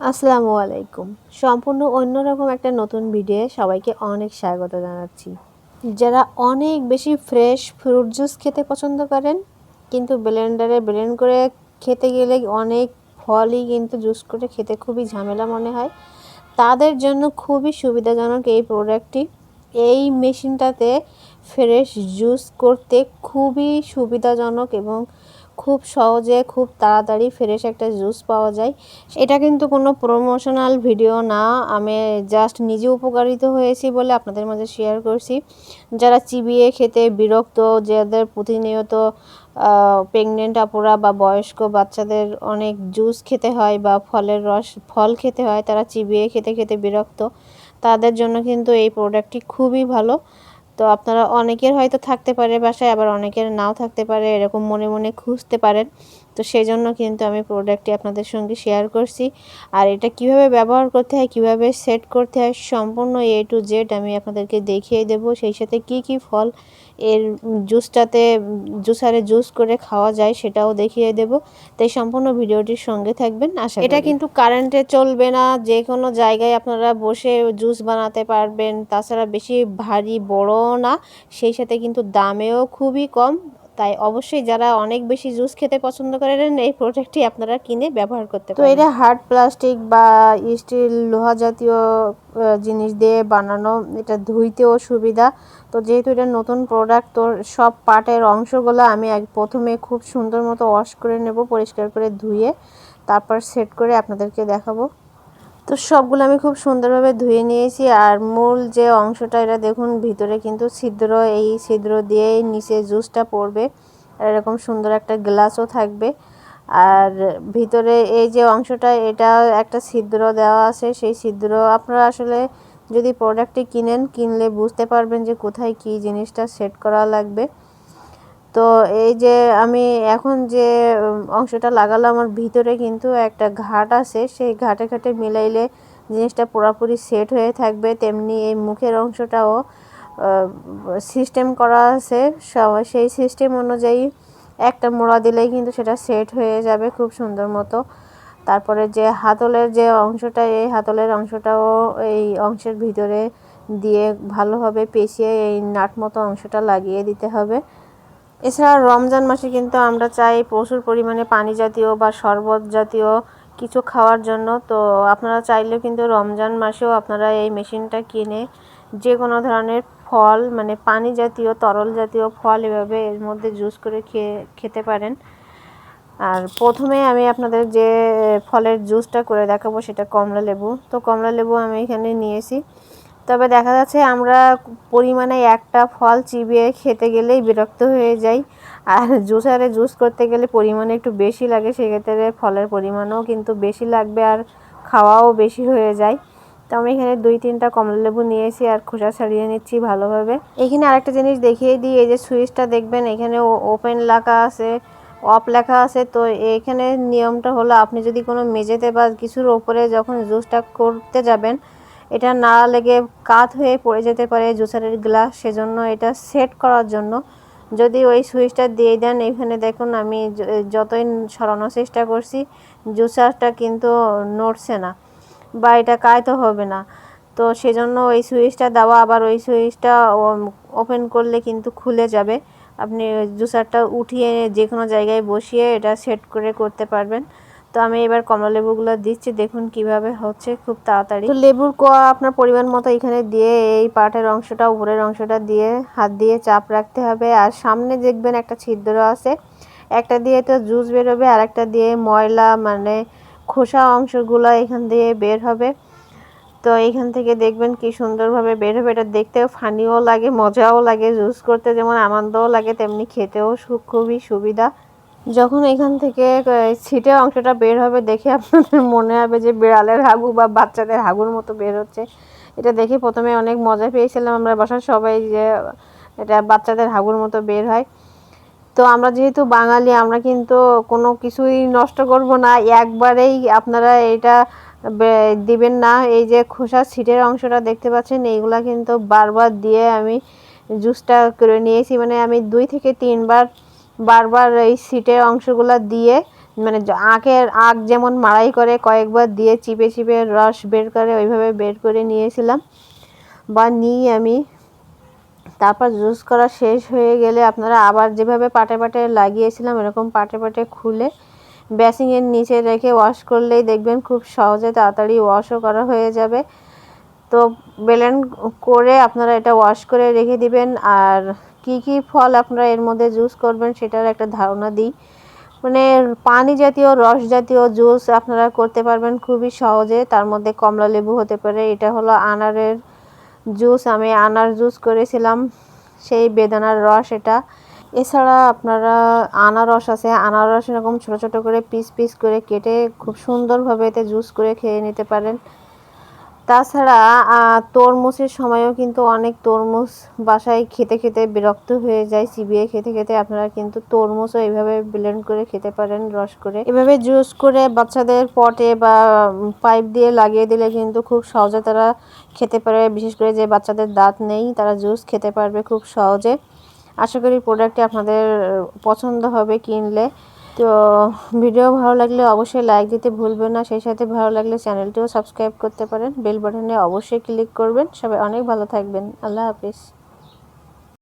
আসসালামু আলাইকুম। সম্পূর্ণ অন্যরকম একটা নতুন ভিডিও সবাইকে অনেক স্বাগত জানাচ্ছি। যারা অনেক বেশি ফ্রেশ ফ্রুট জুস খেতে পছন্দ করেন, কিন্তু ব্লেন্ডারে ব্লেন্ড করে খেতে গেলে অনেক ফলই কিন্তু জুস করে খেতে খুবই ঝামেলা মনে হয়। তাদের জন্য খুবই সুবিধাজনক এই প্রোডাক্টটি এই মেশিনটাতে ফ্রেশ জুস করতে খুবই সুবিধাজনক এবং খুব সহজে, খুব তাড়াতাড়ি ফ্রেশ একটা জুস পাওয়া যায়। এটা কিন্তু কোনো প্রমোশনাল ভিডিও না। আমি জাস্ট নিজে উপকারিত হয়েছি বলে আপনাদের মাঝে শেয়ার করছি। যারা চিবিয়ে খেতে বিরক্ত, যাদের প্রতিনিয়ত প্রেগনেন্ট আপুরা বা বয়স্ক বাচ্চাদের অনেক জুস খেতে হয় বা ফলের রস, ফল খেতে হয়, তারা চিবিয়ে খেতে খেতে বিরক্ত। তাদের জন্য কিন্তু এই প্রোডাক্টটি খুবই ভালো। তো আপনারা অনেকের হয়তো থাকতে পারে বাসায়, আবার অনেকের নাও থাকতে পারে, এরকম মনে মনে খুঁজতে পারেন। তো সেই জন্য কিন্তু আমি প্রোডাক্টটি আপনাদের সঙ্গে শেয়ার করছি। আর এটা কীভাবে ব্যবহার করতে হয়, কীভাবে সেট করতে হয়, সম্পূর্ণ এ টু জেড আমি আপনাদেরকে দেখিয়ে দেব। সেই সাথে কি কি ফল এর জুসটাতে জুসারে জুস করে খাওয়া যায় সেটাও দেখিয়ে দেব। তাই সম্পূর্ণ ভিডিওটির সঙ্গে থাকবেন। আশা এটা কিন্তু কারেন্টে চলবে না। যে কোনো জায়গায় আপনারা বসে জুস বানাতে পারবেন। তাছাড়া বেশি ভারী বড় না। সেই সাথে কিন্তু দামেও খুবই কম। তাই অবশ্যই যারা অনেক বেশি জুস খেতে পছন্দ করেন এই প্রোডাক্টটি আপনারা কিনে ব্যবহার করতে পারেন। তো এটা হার্ড প্লাস্টিক বা স্টিল লোহা জাতীয় জিনিস দিয়ে বানানো এটা ধুইতেও সুবিধা। তো যেহেতু এটা নতুন প্রোডাক্ট তো সব পার্টের অংশগুলো আমি এক প্রথমে খুব সুন্দর মতো ওয়াশ করে নেব পরিষ্কার করে ধুয়ে তারপর সেট করে আপনাদেরকে দেখাবো। তো সবগুলো আমি খুব সুন্দরভাবে ধুয়ে নিয়েছি আর মূল যে অংশটা, এটা দেখুন, ভিতরে কিন্তু ছিদ্র, এই ছিদ্র দিয়ে নিচে জুসটা পড়বে। এরকম সুন্দর একটা গ্লাসও থাকবে। আর ভিতরে এই যে অংশটা, এটা একটা ছিদ্র দেওয়া আছে। সেই ছিদ্র আপনারা আসলে যদি প্রোডাক্টটি কিনেন, কিনলে বুঝতে পারবেন যে কোথায় কি জিনিসটা সেট করা লাগবে। তো এই যে আমি এখন যে অংশটা লাগালাম, আমার ভিতরে কিন্তু একটা ঘাট আছে। সেই ঘাটে ঘাটে মিলাইলে জিনিসটা পুরোপুরি সেট হয়ে থাকবে। তেমনি এই মুখের অংশটাও সিস্টেম করা আছে। সেই সিস্টেম অনুযায়ী একটা মোড়া দিলেই কিন্তু সেটা সেট হয়ে যাবে খুব সুন্দর মতো। তারপরে যে হাতলের যে অংশটা, এই হাতলের অংশটাও এই অংশের ভিতরে দিয়ে ভালোভাবে পেঁচিয়ে এই নাট মতো অংশটা লাগিয়ে দিতে হবে। এছাড়া রমজান মাসে কিন্তু আমরা চাই প্রচুর পরিমাণে পানি জাতীয় বা শরবত জাতীয় কিছু খাওয়ার জন্য। তো আপনারা চাইলেও কিন্তু রমজান মাসেও আপনারা এই মেশিনটা কিনে যে কোনো ধরনের ফল মানে পানি জাতীয়, তরল জাতীয় ফল এভাবে এর মধ্যে জুস করে খেয়ে, খেতে পারেন। আর প্রথমে আমি আপনাদের যে ফলের জুসটা করে দেখাবো সেটা কমলা লেবু তো কমলা লেবু আমি এখানে নিয়েছি। তবে দেখা যাচ্ছে আমরা পরিমাণে একটা ফল চিবিয়ে খেতে গেলেই বিরক্ত হয়ে যাই। আর জুসারে জুস করতে গেলে পরিমাণে একটু বেশি লাগে, সেক্ষেত্রে ফলের পরিমাণও কিন্তু বেশি লাগবে আর খাওয়াও বেশি হয়ে যায়। তো আমি এখানে দুই তিনটা কমলা লেবু নিয়েছি আর খোসা ছাড়িয়ে নিচ্ছি ভালোভাবে। এখানে আরেকটা জিনিস দেখিয়ে দিই, এই যে সুইচটা দেখবেন, এখানে ওপেন লেখা আছে, অফ লেখা আছে। তো এখানে নিয়মটা হলো, আপনি যদি কোনো মেঝেতে বা কিছুর ওপরে যখন জুসটা করতে যাবেন এটা না লেগে কাত হয়ে পড়ে যেতে পারে জুসারের গ্লাস, সেজন্য এটা সেট করার জন্য। যদি ওই সুইচটা দিয়ে দেন, এখানে দেখুন আমি যতই সরানোর চেষ্টা করছি, জুসারটা কিন্তু নড়ছে না বা এটা কায়তো হবে না। তো সেজন্য ওই সুইচটা দেওয়া আবার ওই সুইচটা ওপেন করলে কিন্তু খুলে যাবে। আপনি জুসারটা উঠিয়ে যে কোনো জায়গায় বসিয়ে এটা সেট করে করতে পারবেন। তো আমি এবার কমলা লেবুগুলো দিচ্ছি, দেখুন কীভাবে হচ্ছে খুব তাড়াতাড়ি। তো লেবুর কোয়া আপনার পরিমাণ মতো এখানে দিয়ে এই পাটের অংশটা, উপরের অংশটা দিয়ে হাত দিয়ে চাপ রাখতে হবে। আর সামনে দেখবেন একটা ছিদ্র আছে, একটা দিয়ে তো জুস বেরোবে আর একটা দিয়ে ময়লা মানে খোসা অংশগুলো এখান দিয়ে বের হবে। তো এখান থেকে দেখবেন কি সুন্দরভাবে বের হবে, এটা দেখতেও ফানিও লাগে, মজাও লাগে। জুস করতে যেমন আনন্দও লাগে, তেমনি খেতেও খুবই সুবিধা। যখন এখান থেকে ছিটে অংশটা বের হবে দেখে আপনাদের মনে হবে যে বিড়ালের হাগু বা বাচ্চাদের হাগুর মতো বের হচ্ছে। এটা দেখে প্রথমে অনেক মজা পেয়েছিলাম আমরা বাসার সবাই যে এটা বাচ্চাদের হাগুর মতো বের হয়। তো আমরা যেহেতু বাঙালি, আমরা কিন্তু কোনো কিছুই নষ্ট করব না। একবারেই আপনারা এটা দিবেন না। এই যে খোসা ছিটের অংশটা দেখতে পাচ্ছেন, এইগুলা কিন্তু বারবার দিয়ে আমি জুসটা করে নিয়েছি। মানে আমি দুই থেকে তিনবার বারবার এই সিটের অংশগুলো দিয়ে মানে আখের আখ যেমন মাড়াই করে কয়েকবার দিয়ে চিপে চিপে রস বের করে ওইভাবে বের করে নিয়েছিলাম বা নিই আমি। তারপর জুস করা শেষ হয়ে গেলে আপনারা আবার যেভাবে পাটে পাটে লাগিয়েছিলাম এরকম পাটে পাটে খুলে ব্যাসিংয়ের নিচে রেখে ওয়াশ করলেই দেখবেন খুব সহজে তাড়াতাড়ি ওয়াশও করা হয়ে যাবে। তো ব্লেন্ড করে আপনারা এটা ওয়াশ করে রেখে দিবেন আর কি কি ফল আপনারা এর মধ্যে জুস করবেন সেটার একটা ধারণা দিই। মানে পানি জাতীয়, রস জাতীয় জুস আপনারা করতে পারবেন খুবই সহজে। তার মধ্যে কমলা লেবু হতে পারে, এটা হলো আনারের জুস আমি আনার জুস করেছিলাম, সেই বেদানার রস এটা। এছাড়া আপনারা আনারস আছে আনারস এরকম ছোট ছোট করে পিস পিস করে কেটে খুব সুন্দরভাবে এতে জুস করে খেয়ে নিতে পারেন। তাছাড়া তরমুজের সময়ও কিন্তু অনেক তরমুজ বাসায় খেতে খেতে বিরক্ত হয়ে যায় চিবিয়ে খেতে খেতে। আপনারা কিন্তু তরমুজও এইভাবে ব্লেন্ড করে খেতে পারেন, রস করে। এভাবে জুস করে বাচ্চাদের পটে বা পাইপ দিয়ে লাগিয়ে দিলে কিন্তু খুব সহজে তারা খেতে পারে বিশেষ করে যে বাচ্চাদের দাঁত নেই, তারা জুস খেতে পারবে খুব সহজে। আশা করি প্রোডাক্টটি আপনাদের পছন্দ হবে কিনলে। তো ভিডিও ভালো লাগলে অবশ্যই লাইক দিতে ভুলবেন না। সেই সাথে ভালো লাগলে চ্যানেলটিও সাবস্ক্রাইব করতে পারেন। বেল বাটনে অবশ্যই ক্লিক করবেন। সবাই অনেক ভালো থাকবেন। আল্লাহ হাফিজ।